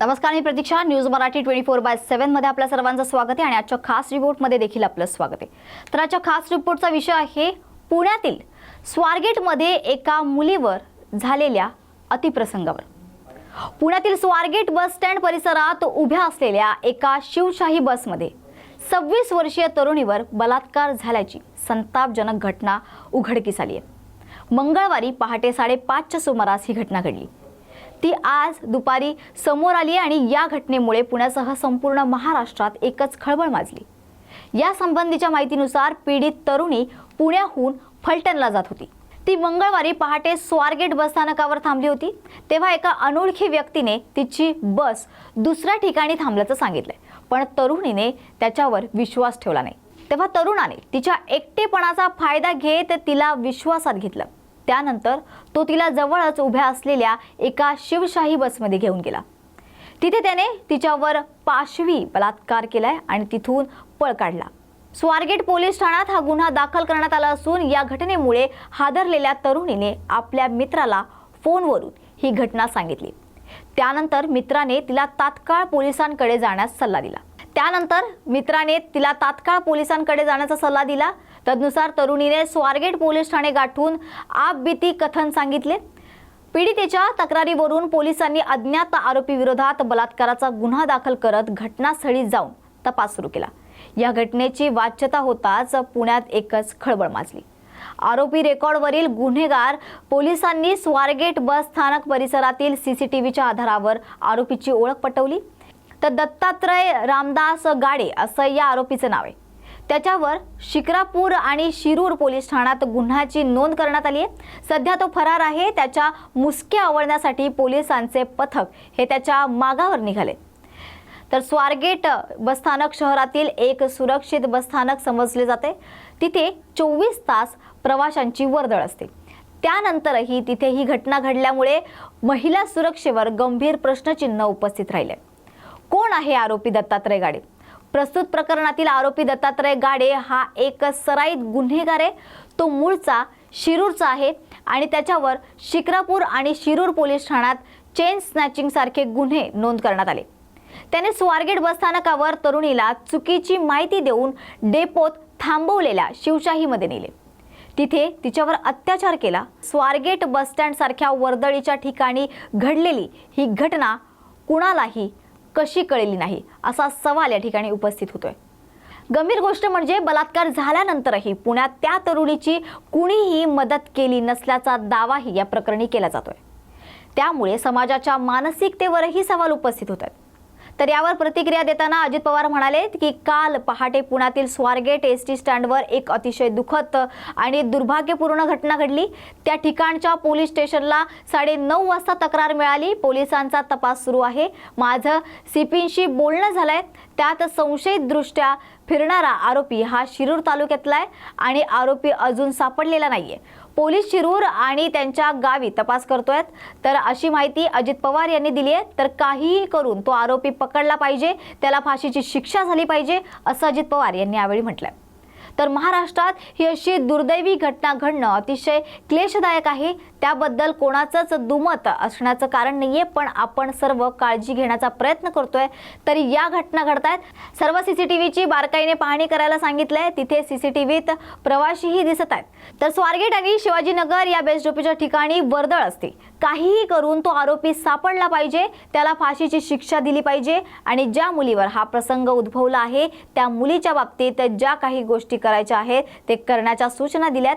नमस्कार मी Pratiksha. News Marathi twenty four by सेव्हनमध्ये आपल्या सर्वांचं स्वागत आहे आणि आजच्या खास रिपोर्टमध्ये देखील आपलं स्वागत आहे. तर आजच्या खास रिपोर्टचा विषय आहे पुण्यातील स्वारगेटमध्ये एका मुलीवर झालेल्या अतिप्रसंगावर. पुण्यातील स्वारगेट बस स्टँड परिसरात उभ्या असलेल्या एका शिवशाही बसमध्ये सव्वीस वर्षीय तरुणीवर बलात्कार झाल्याची संतापजनक घटना उघडकीस आली आहे. मंगळवारी पहाटे साडेपाचच्या सुमारास ही घटना घडली. ती आज दुपारी समोर आली आणि या घटनेमुळे पुण्यासह संपूर्ण महाराष्ट्रात एकच खळबळ माजली. या संबंधीच्या माहितीनुसार पीडित तरुणी पुण्याहून फलटणला जात होती. ती मंगळवारी पहाटे स्वारगेट बस स्थानकावर थांबली होती. तेव्हा एका अनोळखी व्यक्तीने तिची बस दुसऱ्या ठिकाणी थांबल्याचं सांगितलंय. पण तरुणीने त्याच्यावर विश्वास ठेवला नाही. तेव्हा तरुणाने तिच्या एकटेपणाचा फायदा घेत तिला विश्वासात घेतलं. त्यानंतर तो तिला जवळच उभ्या असलेल्या एका शिवशाही बसमध्ये घेऊन गेला. तिथे त्याने तिच्यावर पाशवी बलात्कार केलाय आणि तिथून पळ काढला. स्वारगेट पोलीस ठाण्यात हा गुन्हा दाखल करण्यात आला असून या घटनेमुळे हादरलेल्या तरुणीने आपल्या मित्राला फोनवरून ही घटना सांगितली. त्यानंतर मित्राने तिला तात्काळ पोलिसांकडे जाण्यास सल्ला दिला. त्यानंतर मित्राने तिला तात्काळ पोलिसांकडे जाण्याचा सल्ला दिला तदनुसार तरुणीने स्वारगेट पोलीस ठाणे गाठून आपबीती कथन सांगितले. पीडितेच्या तक्रारीवरून पोलिसांनी अज्ञात आरोपी विरोधात बलात्काराचा गुन्हा दाखल करत घटनास्थळी जाऊन तपास सुरू केला. या घटनेची वाच्यता होताच पुण्यात एकच खळबळ माजली. आरोपी रेकॉर्डवरील गुन्हेगार पोलिसांनी स्वारगेट बस स्थानक परिसरातील सीसीटीव्हीच्या आधारावर आरोपीची ओळख पटवली. तर दत्तात्रय रामदास गाडे असं या आरोपीचं नाव आहे. त्याच्यावर शिक्रापूर आणि शिरूर पोलीस ठाण्यात गुन्ह्याची नोंद करण्यात आली आहे. सध्या तो फरार आहे. त्याच्या मुसक्या आवळण्यासाठी पोलिसांचे पथक हे त्याच्या मागावर निघाले. तर स्वारगेट बसस्थानक शहरातील एक सुरक्षित बसस्थानक समजले जाते. तिथे चोवीस तास प्रवाशांची वर्दळ असते. त्यानंतरही तिथे ही घटना घडल्यामुळे महिला सुरक्षेवर गंभीर प्रश्नचिन्ह उपस्थित राहिले. कोण आहे आरोपी दत्तात्रय गाडे? प्रस्तुत प्रकरणातील आरोपी दत्तात्रय गाडे हा एक सराईत गुन्हेगार आहे. तो मूळचा शिरूरचा आहे आणि त्याच्यावर शिक्रापूर आणि शिरूर पोलीस ठाण्यात चेन स्नॅचिंगसारखे गुन्हे नोंद करण्यात आले. त्याने स्वारगेट बसस्थानकावर तरुणीला चुकीची माहिती देऊन डेपोत थांबवलेल्या शिवशाहीमध्ये नेले. तिथे तिच्यावर अत्याचार केला. स्वारगेट बसस्टँडसारख्या वर्दळीच्या ठिकाणी घडलेली ही घटना कुणालाही कशी कळली नाही असा सवाल या ठिकाणी उपस्थित होतोय. गंभीर गोष्ट म्हणजे बलात्कार झाल्यानंतरही पुण्यात त्या तरुणीची कुणीही मदत केली नसल्याचा दावाही या प्रकरणी केला जातोय. त्यामुळे समाजाच्या मानसिकतेवरही सवाल उपस्थित होत आहेत तर यावर प्रतिक्रिया देताना अजित पवार म्हणाले की काल पहाटे पुण्यातील स्वारगेट एस टी स्टँडवर एक अतिशय दुःखद आणि दुर्भाग्यपूर्ण घटना घडली. त्या ठिकाणच्या पोलीस स्टेशनला साडे नऊ वाजता तक्रार मिळाली. पोलिसांचा तपास सुरू आहे. माझं सिपींशी बोलणं झालंय. त्यात संशयितदृष्ट्या फिरणारा आरोपी हा शिरूर तालुक्यातला आहे आणि आरोपी अजून सापडलेला नाहीये. पोलीस शिरूर आणि त्यांच्या गावी तपास करतोयत. तर अशी माहिती अजित पवार यांनी दिली आहे. तर काहीही करून तो आरोपी पकडला पाहिजे त्याला फाशीची शिक्षा झाली पाहिजे असं अजित पवार यांनी यावेळी म्हटलंय. तर महाराष्ट्रात ही अशी दुर्दैवी घटना घडणं अतिशय क्लेशदायक आहे. त्याबद्दल कोणाचंच दुमत असण्याचं कारण नाहीये पण आपण सर्व काळजी घेण्याचा प्रयत्न करतोय. तरी या घटना घडतायत. सर्व सीसीटीव्हीची बारकाईने पाहणी करायला सांगितलंय. तिथे सीसीटीव्हीत प्रवाशीही दिसत आहेत. तर स्वारगेट आणि शिवाजीनगर या बेस्ट ठिकाणी वर्दळ असते. काहीही करून तो आरोपी सापडला पाहिजे त्याला फाशीची शिक्षा दिली पाहिजे आणि ज्या मुलीवर हा प्रसंग उद्भवला आहे त्या मुलीच्या बाबतीत ज्या काही गोष्टी करायच्या आहेत ते करण्याच्या सूचना दिल्यात.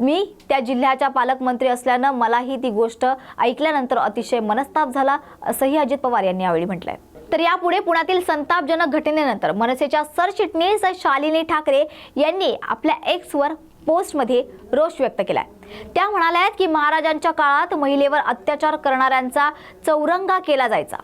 मी त्या जिल्ह्याच्या पालकमंत्री असल्यानं मलाही ती गोष्ट ऐकल्यानंतर अतिशय मनस्ताप झाला असंही अजित पवार यांनी यावेळी म्हटलंय. तर यापुढे पुण्यातील संतापजनक घटनेनंतर मनसेच्या सरचिटणीस शालिनी ठाकरे यांनी आपल्या एक्सवर पोस्टमध्ये रोष व्यक्त केलाय. त्या म्हणाल्या आहेत की महाराजांच्या काळात महिलेवर अत्याचार करणाऱ्यांचा चौरंगा केला जायचा.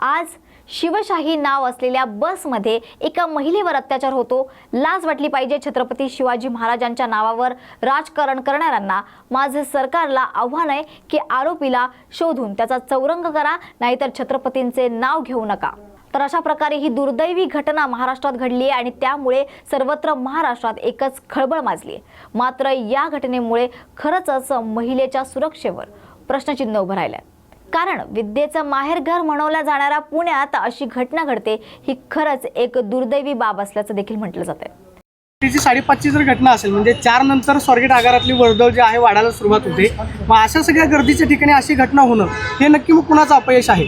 आज शिवशाही नाव असलेल्या बसमध्ये एका महिलेवर अत्याचार होतो लाज वाटली पाहिजे छत्रपती शिवाजी महाराजांच्या नावावर राजकारण करणाऱ्यांना. माझे सरकारला आव्हान आहे की आरोपीला शोधून त्याचा चौरंग करा नाहीतर छत्रपतींचे नाव घेऊ नका. तर अशा प्रकारे ही दुर्दैवी घटना महाराष्ट्रात घडली आहे आणि त्यामुळे सर्वत्र महाराष्ट्रात एकच खळबळ माजली आहे. मात्र या घटनेमुळे खरंच महिलेच्या सुरक्षेवर प्रश्नचिन्ह उभं राहिलं कारण विद्येचं माहेरघर म्हणवल्या जाणाऱ्या पुण्यात अशी घटना घडते ही खरंच एक दुर्दैवी बाब असल्याचं देखील म्हटलं जातं तिची साडेपाचची जर घटना असेल म्हणजे चार नंतर स्वारगेट आगारातली वर्दळ जी आहे वाढायला सुरुवात होते. मग अशा सगळ्या गर्दीच्या ठिकाणी अशी घटना होणं हे नक्की मग कुणाचं अपयश आहे?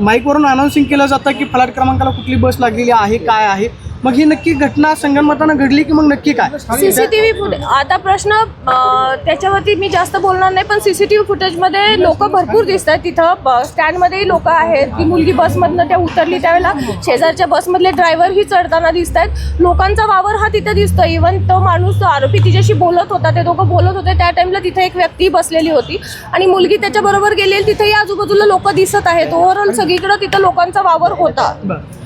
माईकवरून अनाऊन्सिंग केलं जातं की फलाट क्रमांकाला कुठली बस लागलेली आहे काय आहे? मग ही नक्की घटना संगनमतानं घडली की मग नक्की काय? सीसीटीव्ही फुटेज आता प्रश्न त्याच्यावरती मी जास्त बोलणार नाही पण सीसीटीव्ही फुटेजमध्ये लोक भरपूर दिसत आहेत तिथं. ब- स्टँडमध्येही लोक आहेत ती मुलगी बसमधनं त्या उतरली त्यावेळेला. शेजारच्या बसमधले ड्रायव्हरही चढताना दिसत आहेत लोकांचा वावर हा तिथे दिसतो इवन तो माणूस तो आरोपी तिच्याशी बोलत होता. ते दोघं बोलत होते. त्या टाइमला तिथे एक व्यक्ती बसलेली होती. आणि मुलगी त्याच्याबरोबर गेलेली तिथेही आजूबाजूला लोक दिसत आहेत. तो ओव्हरऑल सगळीकडे तिथं लोकांचा वावर होता.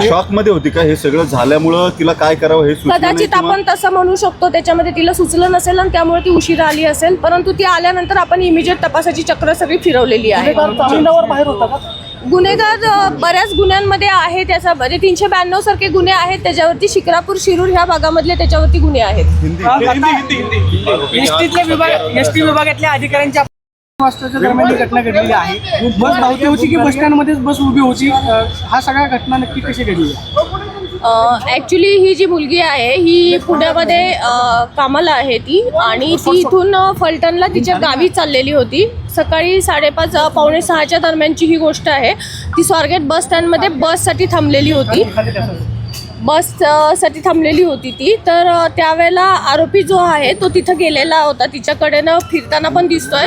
शॉकमध्ये होती का हे सगळं झाल्यामुळं तिला काय करावं हे कदाचित आपण तसं म्हणू शकतो त्याच्यामध्ये तिला सुचलं नसेल आणि त्यामुळे ती उशिरा आली असेल. परंतु ती आल्यानंतर आपण इमिजिएट तपासाची चक्र सगळी फिरवलेली आहे. बाहेर होता का? गुन्हेगार बऱ्याच गुन्ह्यांमध्ये आहे त्याचा म्हणजे तीनशे ब्याण्णव सारखे गुन्हे आहेत. त्याच्यावरती शिक्रापूर शिरूर ह्या भागामधले त्याच्यावरती गुन्हे आहेत. एसटीतल्या विभाग एस टी विभागातल्या अधिकाऱ्यांच्या वाजताच्या दरम्यान ही घटना घडलेली आहे बस धावती होती की बस स्टँडमध्येच बस उभी होती? हा सगळ्या घटना नक्की कशी घडली ॲक्च्युली ही जी मुलगी आहे ही पुण्यामध्ये अ, कामाला आहे ती आणि ती इथून अ, फलटणला तिच्या गावी चाललेली होती. सकाळी साडेपाच अ, पावणे सहाच्या दरम्यानची ही गोष्ट आहे. ती स्वारगेट बस स्टँडमध्ये बससाठी थांबलेली होती. बस अ, साठी थांबलेली होती ती. तर अ, त्यावेळेला आरोपी जो आहे तो तिथं गेलेला होता. तिच्याकडेनं फिरताना पण दिसतोय.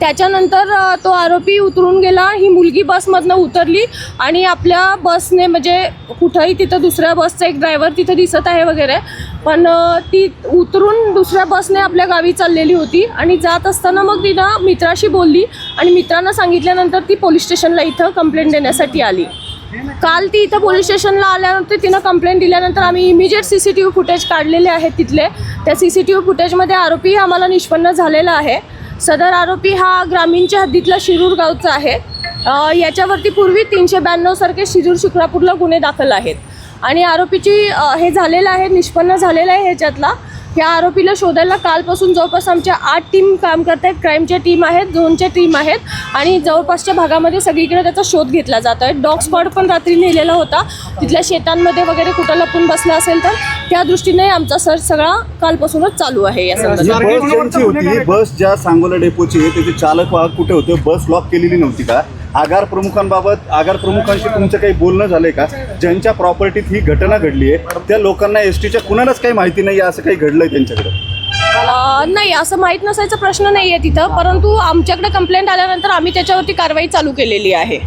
त्याच्यानंतर तो आरोपी उतरून गेला. ही मुलगी बसमधनं उतरली आणि आपल्या बसने म्हणजे कुठंही तिथं दुसऱ्या बसचा एक ड्रायव्हर तिथं दिसत आहे वगैरे. पण ती उतरून दुसऱ्या बसने आपल्या गावी चाललेली होती आणि जात असताना मग तिनं मित्राशी बोलली आणि मित्रांना सांगितल्यानंतर ती पोलीस स्टेशनला इथं कंप्लेंट देण्यासाठी आली. काल ती इथं पोलीस स्टेशनला आल्यानंतर तिनं कंप्लेंट दिल्यानंतर आम्ही immediate C C T V footage काढलेले आहेत तिथले. त्या सी सी टी व्ही फुटेजमध्ये आरोपी आम्हाला निष्पन्न झालेला आहे. सदर आरोपी हा ग्रामीणच्या हद्दीतला शिरूर गावचा आहे. याच्यावरती पूर्वी तीनशे ब्याण्णव सारखे शिरूर शिक्रापूरला गुन्हे दाखल आहेत. आणि आरोपीची हे झालेलं आहे निष्पन्न झालेलं आहे ह्याच्यातला. ह्या आरोपीला शोधायला कालपासून जवळपास आमच्या आठ टीम काम करत आहेत. क्राईमच्या टीम आहेत झोनच्या टीम आहेत आणि जवळपासच्या भागामध्ये सगळीकडे त्याचा शोध घेतला जातो आहे. डॉग स्पॉट पण रात्री नेलेला होता. तिथल्या शेतांमध्ये वगैरे कुठं लपून बसला असेल तर त्या दृष्टीने आमचा सर्च सगळा कालपासूनच चालू आहे या संदर्भात. बस ज्यांची होती बस ज्या सांगोला डेपोची आहे त्याचे चालक वाहक कुठे होते? बस लॉक केलेली नव्हती का? आगार प्रमुखांबाबत आगार प्रमुखांशी तुमचं काही बोलणं झालंय का? ज्यांच्या प्रॉपर्टीत ही घटना घडली आहे त्या लोकांना एस टीच्या कुणालाच काही माहिती नाही असं काही घडलंय त्यांच्याकडे? नाही असं माहीत नसायचा प्रश्न नाही आहे तिथं परंतु आमच्याकडे कंप्लेंट आल्यानंतर आम्ही त्याच्यावरती कारवाई चालू केलेली आहे.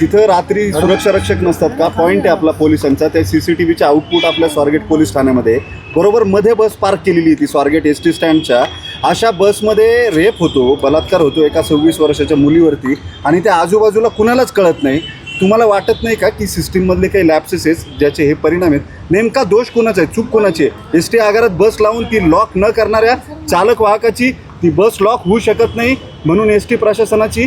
तिथं रात्री सुरक्षा रक्षक नसतात का? पॉईंट आहे आपला पोलिसांचा. त्या सीसीटीव्हीच्या आउटपुट आपल्या स्वारगेट पोलीस ठाण्यामध्ये बरोबर मध्ये बस पार्क केलेली ती स्वारगेट एस टी स्टँडच्या अशा बसमध्ये रेप होतो बलात्कार होतो एका सव्वीस वर्षाच्या मुलीवरती आणि त्या आजूबाजूला कुणालाच कळत नाही. तुम्हाला वाटत नाही का की सिस्टीममधले काही लॅप्सेस आहेत ज्याचे हे परिणाम आहेत? नेमका दोष कोणाचा आहे? चूक कोणाची आहे? एस टी आगारात बस लावून ती लॉक न करणाऱ्या चालक वाहकाची ती बस लॉक होऊ शकत नाही म्हणून एस टी प्रशासनाची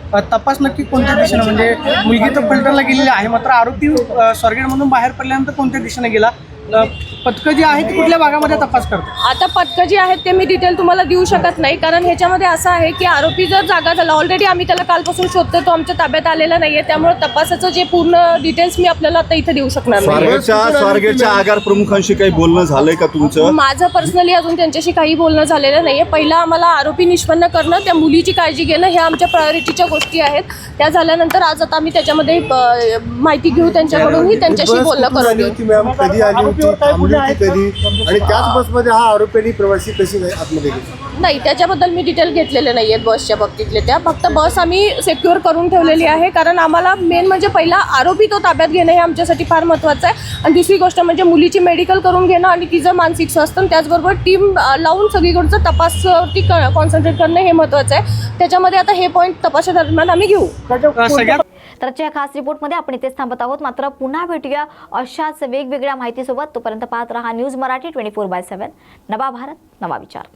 तपास नक्की कोणत्या दिशेनं? म्हणजे मुलगी तर फिल्टरला गेलेली आहे मात्र आरोपी स्वारगेट म्हणून बाहेर पडल्यानंतर कोणत्या दिशेने गेला? पथकं जी आहे ती कुठल्या भागामध्ये तपास करतात? आता पथकं जी आहेत ते मी डिटेल तुम्हाला देऊ शकत नाही. कारण ह्याच्यामध्ये असं आहे की आरोपी जर जागा झाला ऑलरेडी आम्ही त्याला कालपासून शोधतो तो आमच्या ताब्यात आलेला नाहीये. त्यामुळे तपासाचं जे पूर्ण डिटेल्स मी आपल्याला आता इथे देऊ शकणार नाही. स्वारगेटच्या स्वारगेटच्या आगार प्रमुखांशी काही बोलणं झालंय का तुमचं? माझं पर्सनली अजून त्यांच्याशी काही बोलणं झालेलं नाहीये. पहिला आम्हाला आरोपी निष्पन्न करणं त्या मुलीची काळजी घेणं ह्या आमच्या प्रायोरिटीच्या गोष्टी आहेत. त्या झाल्यानंतर आज आता आम्ही त्याच्यामध्ये अ, माहिती घेऊ त्यांच्याकडूनही त्यांच्याशी बोलणं करून घेऊ होती मॅम कधी आली होती? कधी आणि त्याच बसमध्ये हा आरोपी प्रवासी कशी काय आतमध्ये गेली? नाही त्याच्याबद्दल मी डिटेल घेतलेले नाही आहेत बसच्या बाबतीतले त्या. फक्त बस आम्ही सेक्युअर करून ठेवलेली आहे कारण आम्हाला मेन म्हणजे पहिला आरोपी तो ताब्यात घेणं हे आमच्यासाठी फार महत्त्वाचं आहे. आणि दुसरी गोष्ट म्हणजे मुलीची मेडिकल करून घेणं आणि तिचं मानसिक स्वास्थ्य आणि त्याचबरोबर टीम लावून सगळीकडचं तपासवरती कॉन्सन्ट्रेट करणं हे महत्त्वाचं आहे. त्याच्यामध्ये आता हे पॉईंट तपासादरम्यान आम्ही घेऊ. सगळ्यात तर आजच्या खास रिपोर्टमध्ये आपण इथेच थांबत आहोत. मात्र पुन्हा भेटूया अशाच वेगवेगळ्या माहितीसोबत. तोपर्यंत पाहत रहा news Marathi twenty four by seven. नवा भारत नवा विचार.